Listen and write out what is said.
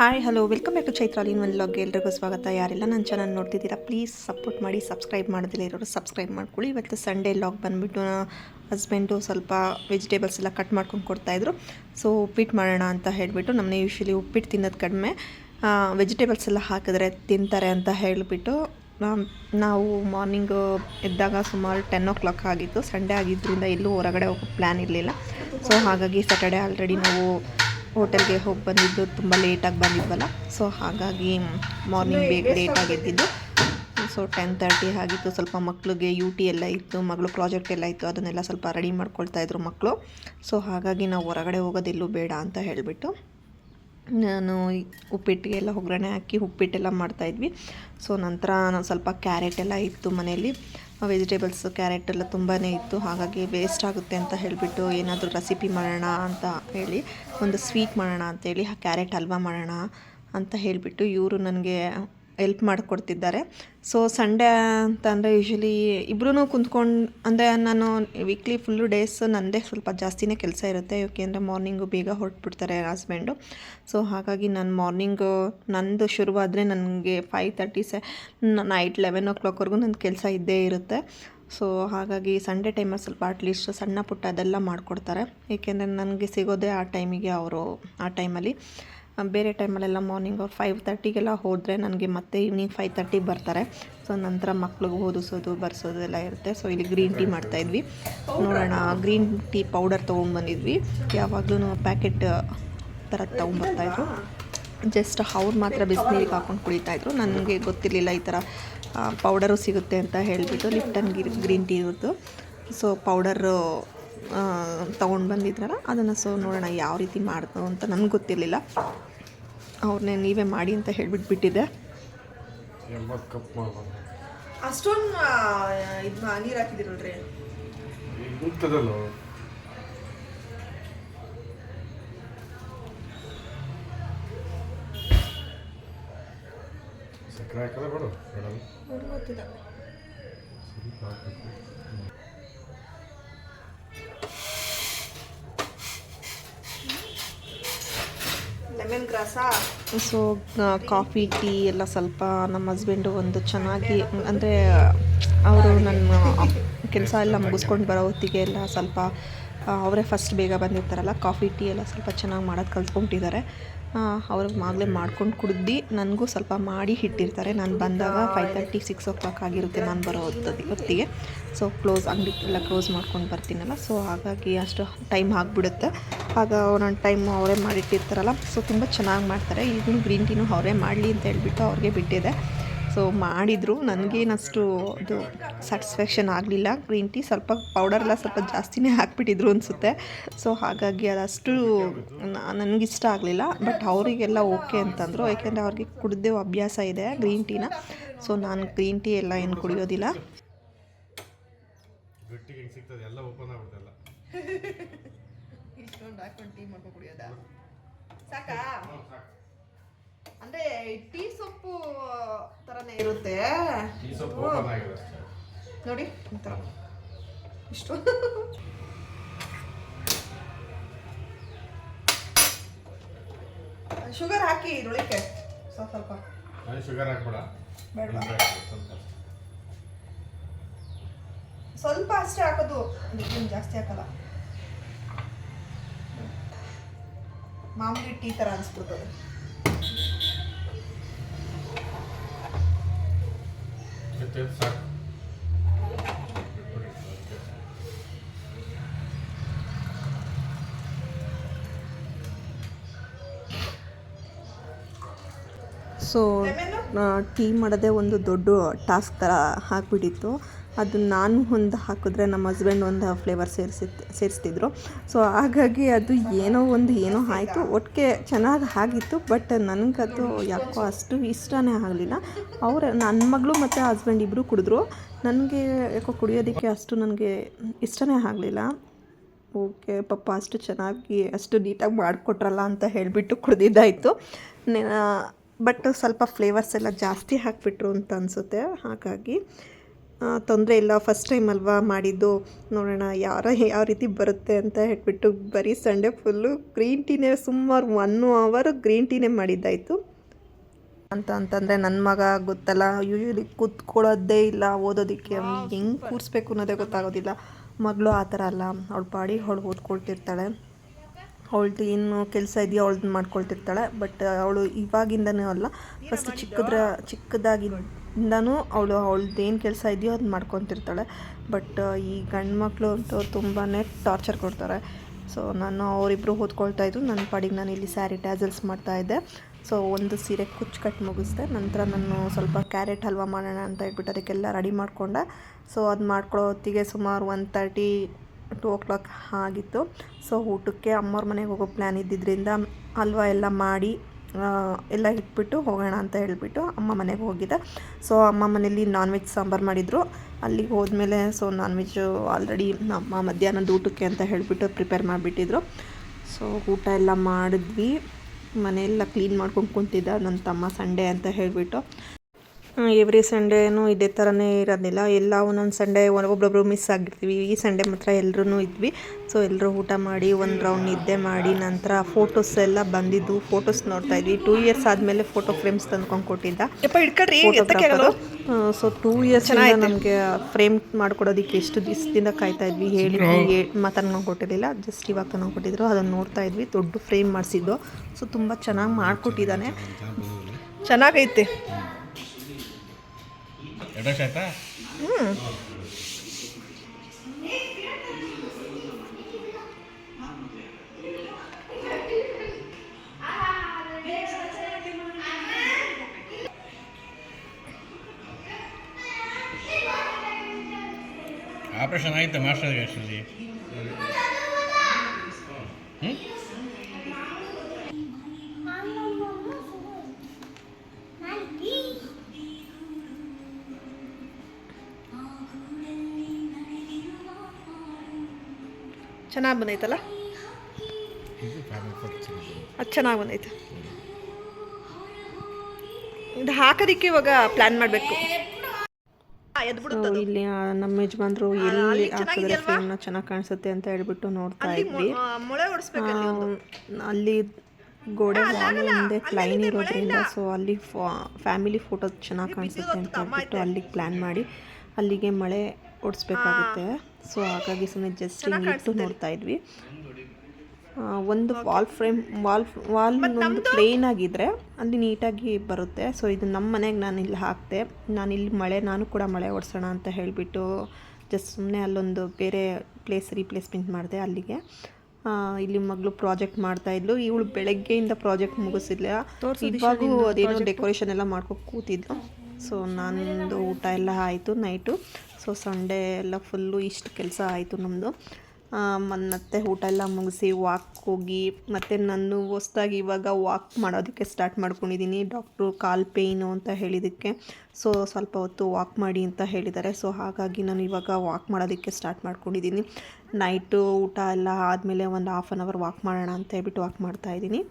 Hi hello welcome back to Chaitrali ಒಂದು log ಎಲ್ರಿಗೂ ಸ್ವಾಗತ. ಯಾರೆಲ್ಲ ನನ್ನ ಚೆನ್ನಾಗಿ ನೋಡ್ತಿದ್ದೀರಾ ಪ್ಲೀಸ್ ಸಪೋರ್ಟ್ ಮಾಡಿ ಸಬ್ಸ್ಕ್ರೈಬ್ ಮಾಡೋದಿಲ್ಲ ಇರೋರು ಸಬ್ಸ್ಕ್ರೈಬ್ ಮಾಡ್ಕೊಳ್ಳಿ. ಇವತ್ತು ಸಂಡೇ ಲಾಗ್ ಬಂದುಬಿಟ್ಟು ಹಸ್ಬೆಂಡು ಸ್ವಲ್ಪ ವೆಜಿಟೇಬಲ್ಸ್ ಎಲ್ಲ ಕಟ್ ಮಾಡ್ಕೊಂಡು ಕೊಡ್ತಾಯಿದ್ರು ಸೊ ಉಪ್ಪಿಟ್ಟು ಮಾಡೋಣ ಅಂತ ಹೇಳಿಬಿಟ್ಟು ನಮ್ಮನೆ ಯೂಶ್ವಲಿ ಉಪ್ಪಿಟ್ಟು ತಿನ್ನೋದು ಕಡಿಮೆ ವೆಜಿಟೇಬಲ್ಸ್ ಎಲ್ಲ ಹಾಕಿದ್ರೆ ತಿಂತಾರೆ ಅಂತ ಹೇಳಿಬಿಟ್ಟು ನಾವು ಮಾರ್ನಿಂಗು ಎದ್ದಾಗ ಸುಮಾರು ಟೆನ್ ಓ ಕ್ಲಾಕ್ ಆಗಿತ್ತು. ಸಂಡೇ ಆಗಿದ್ದರಿಂದ ಎಲ್ಲೂ ಹೊರಗಡೆ ಹೋಗೋ ಪ್ಲ್ಯಾನ್ ಇರಲಿಲ್ಲ. ಸೊ ಹಾಗಾಗಿ ಸ್ಯಾಟರ್ಡೆ ಆಲ್ರೆಡಿ ನಾವು ಹೋಟೆಲ್ಗೆ ಹೋಗಿ ಬಂದಿದ್ದು ತುಂಬ ಲೇಟಾಗಿ ಬಂದಿದ್ವಲ್ಲ ಸೊ ಹಾಗಾಗಿ ಮಾರ್ನಿಂಗ್ ಬೇಗ ಲೇಟಾಗಿ ಎದ್ದಿದ್ದು ಸೊ ಟೆನ್ ತರ್ಟಿ ಆಗಿತ್ತು. ಸ್ವಲ್ಪ ಮಕ್ಳಿಗೆ ಯು ಟಿ ಎಲ್ಲ ಇತ್ತು ಮಗಳು ಪ್ರಾಜೆಕ್ಟ್ ಎಲ್ಲ ಇತ್ತು ಅದನ್ನೆಲ್ಲ ಸ್ವಲ್ಪ ರೆಡಿ ಮಾಡ್ಕೊಳ್ತಾ ಇದ್ರು ಮಕ್ಕಳು ಸೊ ಹಾಗಾಗಿ ನಾವು ಹೊರಗಡೆ ಹೋಗೋದೆಲ್ಲೂ ಬೇಡ ಅಂತ ಹೇಳಿಬಿಟ್ಟು ನಾನು ಉಪ್ಪಿಟ್ಟಿಗೆ ಎಲ್ಲ ಒಗ್ಗರಣೆ ಹಾಕಿ ಉಪ್ಪಿಟ್ಟೆಲ್ಲ ಮಾಡ್ತಾಯಿದ್ವಿ ಸೊ ನಂತರ ನಾನು ಸ್ವಲ್ಪ ಕ್ಯಾರೆಟ್ ಎಲ್ಲ ಇತ್ತು ಮನೆಯಲ್ಲಿ. ವೆಜಿಟೇಬಲ್ಸ್ ಕ್ಯಾರೆಟ್ ಎಲ್ಲ ತುಂಬಾ ಇತ್ತು. ಹಾಗಾಗಿ ವೇಸ್ಟ್ ಆಗುತ್ತೆ ಅಂತ ಹೇಳಿಬಿಟ್ಟು ಏನಾದರೂ ರೆಸಿಪಿ ಮಾಡೋಣ ಅಂತ ಹೇಳಿ, ಒಂದು ಸ್ವೀಟ್ ಮಾಡೋಣ ಅಂತೇಳಿ ಕ್ಯಾರೆಟ್ ಹಲ್ವಾ ಮಾಡೋಣ ಅಂತ ಹೇಳಿಬಿಟ್ಟು ಇವರು ನನಗೆ ಎಲ್ಪ್ ಮಾಡಿಕೊಡ್ತಿದ್ದಾರೆ. ಸೊ ಸಂಡೇ ಅಂತ ಅಂದರೆ ಯೂಶ್ವಲಿ ಇಬ್ಬರೂ ಕುಂತ್ಕೊಂಡು, ಅಂದರೆ ನಾನು ವೀಕ್ಲಿ ಫುಲ್ಲು ಡೇಸ್ ನನ್ನದೇ ಸ್ವಲ್ಪ ಜಾಸ್ತಿನೇ ಕೆಲಸ ಇರುತ್ತೆ. ಏಕೆಂದರೆ ಮಾರ್ನಿಂಗು ಬೇಗ ಹೊರಟ್ಬಿಡ್ತಾರೆ ಹಸ್ಬೆಂಡು ಸೊ ಹಾಗಾಗಿ ನಾನು ಮಾರ್ನಿಂಗು ನಂದು ಶುರುವಾದರೆ ನನಗೆ ಫೈವ್ ತರ್ಟಿ ಸೆ ನೈಟ್ ಲೆವೆನ್ ಓ ಕ್ಲಾಕ್ವರೆಗೂ ನನ್ನ ಕೆಲಸ ಇದ್ದೇ ಇರುತ್ತೆ. ಸೊ ಹಾಗಾಗಿ ಸಂಡೇ ಟೈಮಲ್ಲಿ ಸ್ವಲ್ಪ ಅಟ್ಲೀಸ್ಟ್ ಸಣ್ಣ ಪುಟ್ಟ ಅದೆಲ್ಲ ಮಾಡಿಕೊಡ್ತಾರೆ. ಏಕೆಂದರೆ ನನಗೆ ಸಿಗೋದೇ ಆ ಟೈಮಿಗೆ ಅವರು ಆ ಟೈಮಲ್ಲಿ ಬೇರೆ ಟೈಮಲ್ಲೆಲ್ಲ ಮಾರ್ನಿಂಗ್ ಫೈವ್ ತರ್ಟಿಗೆಲ್ಲ ಹೋದರೆ ನನಗೆ ಮತ್ತೆ ಈವ್ನಿಂಗ್ ಫೈವ್ ತರ್ಟಿಗೆ ಬರ್ತಾರೆ. ಸೊ ನಂತರ ಮಕ್ಳಿಗೆ ಓದಿಸೋದು, ಬರ್ಸೋದು ಎಲ್ಲ ಇರುತ್ತೆ. ಸೊ ಇಲ್ಲಿ ಗ್ರೀನ್ ಟೀ ಮಾಡ್ತಾಯಿದ್ವಿ ನೋಡೋಣ ಗ್ರೀನ್ ಟೀ ಪೌಡರ್ ತೊಗೊಂಡು ಬಂದಿದ್ವಿ. ಯಾವಾಗಲೂ ಪ್ಯಾಕೆಟ್ ಥರ ತೊಗೊಂಡ್ಬರ್ತಾಯಿದ್ರು ಜಸ್ಟ್ ಅವ್ರು ಮಾತ್ರ ಬಿಸಿನೀರಿಗೆ ಹಾಕ್ಕೊಂಡು ಕುಡಿತಾಯಿದ್ರು ನನಗೆ ಗೊತ್ತಿರಲಿಲ್ಲ ಈ ಥರ ಪೌಡರು ಸಿಗುತ್ತೆ ಅಂತ ಹೇಳಿಬಿಟ್ಟು ಲಿಫ್ಟನ್ ಗಿರ್ ಗ್ರೀನ್ ಟೀ ಇರೋದು. ಸೊ ಪೌಡರು ತೊಗೊಂಡು ಬಂದಿದ್ರಲ್ಲ ಅದನ್ನು ಸೊ ನೋಡೋಣ ಯಾವ ರೀತಿ ಮಾಡ್ತು ಅಂತ ನನಗೆ ಗೊತ್ತಿರಲಿಲ್ಲ. ಅವ್ರನ್ನೇ ನೀವೇ ಮಾಡಿ ಅಂತ ಹೇಳ್ಬಿಟ್ಟು ಬಿಟ್ಟಿದ್ದೆ. ಎಂಬತ್ತು ಕಪ್ ಮಾಡ್ಬೋದು ಅಷ್ಟೊಂದು ಇದು ನೀರು ಹಾಕಿದಿರಲ್ರಿ? ಸಕ್ಕರೆ ಹಾಕಲ್ಲ ಬೇಡ ಗೊತ್ತಿಲ್ಲ ಸ್ವಲ್ಪ ಹಾಕ್ಬೇಕು lemon grass so coffee tea ಎಲ್ಲ ಸ್ವಲ್ಪ ನಮ್ಮ ಹಸ್ಬೆಂಡು ಒಂದು ಚೆನ್ನಾಗಿ, ಅಂದರೆ, ಅವರು ನನ್ನ ಕೆಲಸ ಎಲ್ಲ ಮುಗಿಸ್ಕೊಂಡು ಬರೋ ಹೊತ್ತಿಗೆ ಎಲ್ಲ ಸ್ವಲ್ಪ ಅವರೇ ಫಸ್ಟ್ ಬೇಗ ಬಂದಿರ್ತಾರಲ್ಲ ಕಾಫಿ ಟೀ ಎಲ್ಲ ಸ್ವಲ್ಪ ಚೆನ್ನಾಗಿ ಮಾಡೋದು ಕಲ್ತ್ಕೊಂಬಿಟ್ಟಿದ್ದಾರೆ. ಅವ್ರಿಗೆ ಮಾಗಲೇ ಮಾಡ್ಕೊಂಡು ಕುಡ್ದು ನನಗೂ ಸ್ವಲ್ಪ ಮಾಡಿ ಇಟ್ಟಿರ್ತಾರೆ. ನಾನು ಬಂದಾಗ five thirty six o'clock ಆಗಿರುತ್ತೆ ನಾನು ಬರೋ ಹೊತ್ತಿಗೆ. ಸೊ ಕ್ಲೋಸ್ ಅಂಗಡಿ ಎಲ್ಲ ಕ್ಲೋಸ್ ಮಾಡ್ಕೊಂಡು ಬರ್ತೀನಲ್ಲ ಸೊ ಹಾಗಾಗಿ ಅಷ್ಟು ಟೈಮ್ ಆಗಿಬಿಡುತ್ತೆ. ಆಗ ಒಂದೊಂದು ಟೈಮ್ ಅವರೇ ಮಾಡಿಟ್ಟಿರ್ತಾರಲ್ಲ ಸೊ ತುಂಬ ಚೆನ್ನಾಗಿ ಮಾಡ್ತಾರೆ. ಈಗಲೂ ಗ್ರೀನ್ ಟೀನು ಅವರೇ ಮಾಡಲಿ ಅಂತ ಹೇಳ್ಬಿಟ್ಟು ಅವ್ರಿಗೆ ಬಿಟ್ಟಿದೆ. ಸೊ ಮಾಡಿದರು. ನನಗೇನಷ್ಟು ಅದು ಸ್ಯಾಟಿಸ್ಫ್ಯಾಕ್ಷನ್ ಆಗಲಿಲ್ಲ. ಗ್ರೀನ್ ಟೀ ಸ್ವಲ್ಪ ಪೌಡರೆಲ್ಲ ಎಲ್ಲ ಸ್ವಲ್ಪ ಜಾಸ್ತಿನೇ ಹಾಕ್ಬಿಟ್ಟಿದ್ರು ಅನಿಸುತ್ತೆ. ಸೊ ಹಾಗಾಗಿ ಅದಷ್ಟು ನನಗಿಷ್ಟ ಆಗಲಿಲ್ಲ. ಬಟ್ ಅವರಿಗೆಲ್ಲ ಓಕೆ ಅಂತಂದರು. ಯಾಕೆಂದರೆ ಅವ್ರಿಗೆ ಕುಡ್ದೇ ಅಭ್ಯಾಸ ಇದೆ ಗ್ರೀನ್ ಟೀನ ಸೊ ನಾನು ಗ್ರೀನ್ ಟೀ ಎಲ್ಲ ಏನು ಕುಡಿಯೋದಿಲ್ಲ. ಗಟ್ಟಿಗೆ ಹೆಂಗೆ ಎಲ್ಲ ಓಪನ್ ಆಗ್ಬಿಡ್ತಲ್ಲ ಇಷ್ಟೊಂದು ಹಾಕೊಂಡು ಟೀ ಮಾಡ್ಕೊಂಡು ಕುಡಿಯೋದ? ಸಾಕಾ? ಅಂದ್ರೆ ಟೀ ಸೊಪ್ಪು ಥರನೇ ಇರುತ್ತೆ. ನೋಡಿ ಇಷ್ಟು. ಶುಗರ್ ಹಾಕಿ ಇದ್ರೊಳಕ್ಕೆ ಸ್ವಲ್ಪ ಶುಗರ್ ಹಾಕ್ಬೇಡ? ಸ್ವಲ್ಪ ಅಷ್ಟೇ. ಹಾಕೋದು. ಜಾಸ್ತಿ ಹಾಕಲ್ಲ. ಮಾಮೂಲಿ ಟೀ ಥರ ಅನಿಸ್ಬಿಡ್ತದೆ. ಮತ್ತೆ ಸಾಕು ಟೀ ಮಾಡೋದೇ ಒಂದು ದೊಡ್ಡ ಟಾಸ್ಕ್ ಥರ ಹಾಕ್ಬಿಟ್ಟಿತ್ತು. ಅದು ನಾನು ಒಂದು ಹಾಕಿದ್ರೆ ನಮ್ಮ ಹಸ್ಬೆಂಡ್ ಒಂದು ಫ್ಲೇವರ್ ಸೇರಿಸಿ ಸೇರಿಸ್ತಿದ್ರು. ಸೊ ಹಾಗಾಗಿ ಅದು ಏನೋ ಒಂದು ಏನೋ ಆಯಿತು. ಒಟ್ಟಿಗೆ ಚೆನ್ನಾಗಿ ಆಗಿತ್ತು ಬಟ್ ನನಗದು ಯಾಕೋ ಅಷ್ಟು ಇಷ್ಟನೇ ಆಗಲಿಲ್ಲ. ಅವ್ರ ನನ್ನ ಮಗಳು ಮತ್ತು ಹಸ್ಬೆಂಡ್ ಇಬ್ಬರು ಕುಡಿದ್ರು. ನನಗೆ ಯಾಕೋ ಕುಡಿಯೋದಕ್ಕೆ ಅಷ್ಟು ನನಗೆ ಇಷ್ಟನೇ ಆಗಲಿಲ್ಲ. ಓಕೆ, ಪಾಪ ಅಷ್ಟು ಚೆನ್ನಾಗಿ, ಅಷ್ಟು ನೀಟಾಗಿ ಮಾಡಿಕೊಟ್ರಲ್ಲ ಅಂತ ಹೇಳಿಬಿಟ್ಟು ಕುಡ್ದಿದ್ದಾಯಿತು. ಬಟ್ ಸ್ವಲ್ಪ ಫ್ಲೇವರ್ಸ್ ಎಲ್ಲ ಜಾಸ್ತಿ ಹಾಕಿಬಿಟ್ರು ಅಂತ ಅನಿಸುತ್ತೆ. ಹಾಗಾಗಿ ತೊಂದರೆ ಇಲ್ಲ. ಫಸ್ಟ್ ಟೈಮ್ ಅಲ್ವಾ ಮಾಡಿದ್ದು? ನೋಡೋಣ ಯಾರ ಯಾವ ರೀತಿ ಬರುತ್ತೆ ಅಂತ ಹೇಳ್ಬಿಟ್ಟು ಬರೀ ಸಂಡೇ ಫುಲ್ಲು ಗ್ರೀನ್ ಟೀನೇ ಸುಮಾರು ಒನ್ ಅವರ್ ಗ್ರೀನ್ ಟೀನೇ ಮಾಡಿದ್ದಾಯಿತು. ಅಂತ ಅಂತಂದರೆ ನನ್ನ ಮಗ ಗೊತ್ತಲ್ಲ ಯೂಶ್ವಲಿ ಕೂತ್ಕೊಳ್ಳೋದೇ ಇಲ್ಲ ಓದೋದಕ್ಕೆ. ಹೆಂಗೆ ಕೂರಿಸ್ಬೇಕು ಅನ್ನೋದೇ ಗೊತ್ತಾಗೋದಿಲ್ಲ. ಮಗಳು ಆ ಥರ ಅಲ್ಲ. ಅವಳ ಪಾಡಿ ಅವಳು ಓದ್ಕೊಳ್ತಿರ್ತಾಳೆ. ಅವಳ್ದು ಏನು ಕೆಲಸ ಇದೆಯೋ ಅವಳದ್ದು ಮಾಡ್ಕೊಳ್ತಿರ್ತಾಳೆ. ಬಟ್ ಅವಳು ಇವಾಗಿಂದನೂ ಅಲ್ಲ. ಫಸ್ಟ್ ಚಿಕ್ಕದ್ರ, ಚಿಕ್ಕದಾಗಿಂದನೂ ಅವಳು ಅವಳದ್ದು ಏನು ಕೆಲಸ ಇದೆಯೋ ಅದು ಮಾಡ್ಕೊತಿರ್ತಾಳೆ. ಬಟ್ ಈ ಗಂಡು ಮಕ್ಕಳು ಅಂತೂ ತುಂಬಾ ಟಾರ್ಚರ್ ಕೊಡ್ತಾರೆ. ಸೊ ನಾನು ಅವರಿಬ್ಬರು ಓದ್ಕೊಳ್ತಾ ಇದ್ದು ನನ್ನ ಪಾಡಿಗೆ ನಾನು ಇಲ್ಲಿ ಸ್ಯಾರಿ ಟ್ಯಾಸಲ್ಸ್ ಮಾಡ್ತಾಯಿದ್ದೆ ಸೊ ಒಂದು ಸೀರೆ ಕುಚ್ಚು ಕಟ್ ಮುಗಿಸ್ದೆ. ನಂತರ ನಾನು ಸ್ವಲ್ಪ ಕ್ಯಾರೆಟ್ ಹಲ್ವಾ ಮಾಡೋಣ ಅಂತ ಹೇಳ್ಬಿಟ್ಟು ಅದಕ್ಕೆಲ್ಲ ರೆಡಿ ಮಾಡಿಕೊಂಡೆ. ಸೊ ಅದು ಮಾಡ್ಕೊಳ್ಳೋ ಹೊತ್ತಿಗೆ ಸುಮಾರು one thirty two o'clock ಆಗಿತ್ತು. ಸೊ ಊಟಕ್ಕೆ ಅಮ್ಮವ್ರ ಮನೆಗೆ ಹೋಗೋ ಪ್ಲ್ಯಾನ್ ಇದ್ದಿದ್ದರಿಂದ ಹಲ್ವಾ ಎಲ್ಲ ಮಾಡಿ ಎಲ್ಲ ಇಟ್ಬಿಟ್ಟು ಹೋಗೋಣ ಅಂತ ಹೇಳಿಬಿಟ್ಟು ಅಮ್ಮ ಮನೆಗೆ ಹೋಗಿದ್ದೆ. ಸೊ ಅಮ್ಮ ಮನೇಲಿ ನಾನ್ ವೆಜ್ ಸಾಂಬಾರು ಮಾಡಿದರು. ಅಲ್ಲಿಗೆ ಹೋದ್ಮೇಲೆ ಸೊ ನಾನ್ ವೆಜ್ಜು ಆಲ್ರೆಡಿ ನಮ್ಮ ಮಧ್ಯಾಹ್ನದ ಊಟಕ್ಕೆ ಅಂತ ಹೇಳಿಬಿಟ್ಟು ಪ್ರಿಪೇರ್ ಮಾಡಿಬಿಟ್ಟಿದ್ರು. ಸೊ ಊಟ ಎಲ್ಲ ಮಾಡಿದ್ವಿ. ಮನೆಯೆಲ್ಲ ಕ್ಲೀನ್ ಮಾಡ್ಕೊಂಡು ಕುಂತಿದ್ದ ನನ್ನ ತಮ್ಮ ಸಂಡೇ ಅಂತ ಹೇಳಿಬಿಟ್ಟು. ಎವ್ರಿ ಸಂಡೇನೂ ಇದೇ ಥರನೇ ಇರೋದಿಲ್ಲ. ಎಲ್ಲ ಒಂದೊಂದು ಸಂಡೇ ಒಬ್ಬೊಬ್ಬರು ಮಿಸ್ ಆಗಿರ್ತೀವಿ. ಈ ಸಂಡೇ ಮಾತ್ರ ಎಲ್ಲರೂ ಇದ್ವಿ. ಸೊ ಎಲ್ಲರೂ ಊಟ ಮಾಡಿ ಒಂದು ರೌಂಡ್ ನಿದ್ದೆ ಮಾಡಿ ನಂತರ ಫೋಟೋಸ್ ಎಲ್ಲ ಬಂದಿದ್ದು. ಫೋಟೋಸ್ ನೋಡ್ತಾ ಇದ್ವಿ. ಟೂ ಇಯರ್ಸ್ ಆದಮೇಲೆ ಫೋಟೋ ಫ್ರೇಮ್ಸ್ ತಂದ್ಕೊಂಡು ಕೊಟ್ಟಿದ್ದ. ಸೊ ಟೂ ಇಯರ್ಸ್ ನಮಗೆ ಫ್ರೇಮ್ ಮಾಡ್ಕೊಡೋದಕ್ಕೆ ಎಷ್ಟು ದಿವಸದಿಂದ ಕಾಯ್ತಾ ಇದ್ವಿ. ಹೇಳಿ ಮಾತಾಡ್ಕೊಂಡು ಕೊಟ್ಟಿರಲಿಲ್ಲ. ಜಸ್ಟ್ ಇವಾಗ ತಂದು ಕೊಟ್ಟಿದ್ರು. ಅದನ್ನು ನೋಡ್ತಾ ಇದ್ವಿ. ದೊಡ್ಡ ಫ್ರೇಮ್ ಮಾಡಿಸಿದ್ದು. ಸೊ ತುಂಬ ಚೆನ್ನಾಗಿ ಮಾಡಿಕೊಟ್ಟಿದ್ದಾನೆ. ಚೆನ್ನಾಗೈತೆ. ವರ್ಷ ಆಯ್ತಾ? ಆಪ್ರೇಷನ್ ಆಯ್ತಾ ಮಾಸ್ಟರ್ಗೆ ಅಷ್ಟರಲ್ಲಿ ಚೆನ್ನಾಗಿ ಬಂದೈತಲ್ಲ? ಅದು ಚೆನ್ನಾಗಿ ಬಂದೈತೆ. ಇದು ಹಾಕೋದಕ್ಕೆ ಇವಾಗ ಪ್ಲ್ಯಾನ್ ಮಾಡಬೇಕು. ಇಲ್ಲಿ ನಮ್ಮ ಯಜಮಾನ್ರು ಎಲ್ಲಿ ಹಾಕಿದ್ರೆ ಫೋನ್ ಚೆನ್ನಾಗಿ ಕಾಣಿಸುತ್ತೆ ಅಂತ ಹೇಳ್ಬಿಟ್ಟು ನೋಡ್ತಾ ಇದ್ವಿ. ಅಲ್ಲಿ ಗೋಡೆ ವಾಲಿ ಮುಂದೆ ಪ್ಲೈನ್ ಇರೋದ್ರಿಂದ ಸೊ ಅಲ್ಲಿ ಫ್ಯಾಮಿಲಿ ಫೋಟೋ ಚೆನ್ನಾಗಿ ಕಾಣಿಸುತ್ತೆ ಅಂತ ಹೇಳ್ಬಿಟ್ಟು ಅಲ್ಲಿಗೆ ಪ್ಲ್ಯಾನ್ ಮಾಡಿ. ಅಲ್ಲಿಗೆ ಮಳೆ ಓಡಿಸ್ಬೇಕಾಗುತ್ತೆ. ಸೊ ಹಾಗಾಗಿ ಸುಮ್ಮನೆ ಜಸ್ಟ್ ಇಟ್ಟು ನೋಡ್ತಾ ಇದ್ವಿ. ಒಂದು ವಾಲ್ ಫ್ರೇಮ್ ವಾಲ್ ವಾಲ್ ಒಂದು ಪ್ಲೇನ್ ಆಗಿದ್ರೆ ಅಲ್ಲಿ ನೀಟಾಗಿ ಬರುತ್ತೆ. ಸೊ ಇದು ನಮ್ಮ ಮನೆಗೆ ನಾನು ಇಲ್ಲಿ ಹಾಕ್ತೆ. ನಾನು ಇಲ್ಲಿ ಮಳೆ ನಾನು ಕೂಡ ಮಳೆ ಓಡಿಸೋಣ ಅಂತ ಹೇಳಿಬಿಟ್ಟು ಜಸ್ಟ್ ಸುಮ್ಮನೆ ಅಲ್ಲೊಂದು ಬೇರೆ ಪ್ಲೇಸ್ ರೀಪ್ಲೇಸ್ಮೆಂಟ್ ಮಾಡಿದೆ ಅಲ್ಲಿಗೆ. ಇಲ್ಲಿ ಮಗಳು ಪ್ರಾಜೆಕ್ಟ್ ಮಾಡ್ತಾ ಇದ್ಲು. ಇವಳು ಬೆಳಗ್ಗೆಯಿಂದ ಪ್ರಾಜೆಕ್ಟ್ ಮುಗಿಸಿಲ್ಲ ಇವಾಗೂ ಅದೇನೋ ಡೆಕೋರೇಷನ್ ಎಲ್ಲ ಮಾಡ್ಕೊಂಡು ಕೂತಿದ್ಲು. ಸೊ ನಂದು ಊಟ ಎಲ್ಲ ಆಯಿತು ನೈಟು ಸೊ ಸಂಡೇ ಎಲ್ಲ ಫುಲ್ಲು ಇಷ್ಟು ಕೆಲಸ ಆಯಿತು ನಮ್ಮದು ಮತ್ತೆ ಊಟ ಎಲ್ಲ ಮುಗಿಸಿ ವಾಕ್ ಹೋಗಿ, ಮತ್ತು ನಾನು ಹೊಸ್ದಾಗಿ ಇವಾಗ ವಾಕ್ ಮಾಡೋದಕ್ಕೆ ಸ್ಟಾರ್ಟ್ ಮಾಡ್ಕೊಂಡಿದ್ದೀನಿ ಡಾಕ್ಟ್ರು ಕಾಲು ಪೇಯ್ನು ಅಂತ ಹೇಳಿದ್ದಕ್ಕೆ ಸೊ ಸ್ವಲ್ಪ ಹೊತ್ತು ವಾಕ್ ಮಾಡಿ ಅಂತ ಹೇಳಿದ್ದಾರೆ. ಸೊ ಹಾಗಾಗಿ ನಾನು ಇವಾಗ ವಾಕ್ ಮಾಡೋದಕ್ಕೆ ಸ್ಟಾರ್ಟ್ ಮಾಡ್ಕೊಂಡಿದ್ದೀನಿ ನೈಟು ಊಟ ಎಲ್ಲ ಆದಮೇಲೆ ಒಂದು ಹಾಫ್ ಆನ್ ಅವರ್ ವಾಕ್ ಮಾಡೋಣ ಅಂತ ಹೇಳ್ಬಿಟ್ಟು ವಾಕ್ ಮಾಡ್ತಾಯಿದ್ದೀನಿ